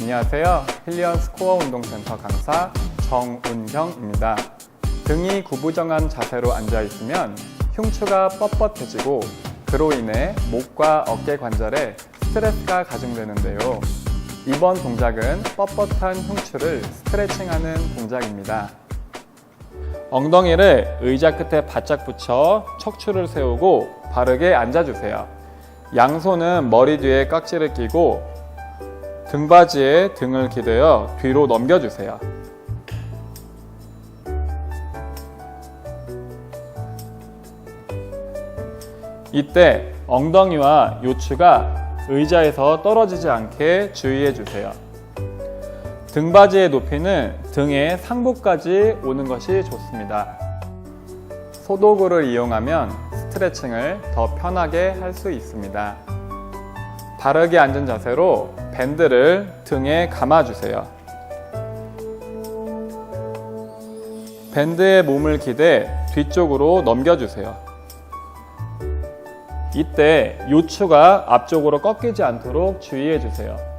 안녕하세요. 힐리언 스 코어 운동센터 강사 정운경입니다. 등이 구부정한 자세로 앉아 있으면 흉추가 뻣뻣해지고 그로 인해 목과 어깨 관절에 스트레스가 가중되는데요. 이번 동작은 뻣뻣한 흉추를 스트레칭하는 동작입니다. 엉덩이를 의자 끝에 바짝 붙여 척추를 세우고 바르게 앉아주세요. 양손은 머리 뒤에 깍지를 끼고 등받이에 등을 기대어 뒤로 넘겨주세요. 이때 엉덩이와 요추가 의자에서 떨어지지 않게 주의해 주세요. 등받이의 높이는 등의 상부까지 오는 것이 좋습니다. 소도구를 이용하면 스트레칭을 더 편하게 할 수 있습니다. 바르게 앉은 자세로 밴드를 등에 감아주세요. 밴드에 몸을 기대 뒤쪽으로 넘겨주세요. 이때 요추가 앞쪽으로 꺾이지 않도록 주의해 주세요.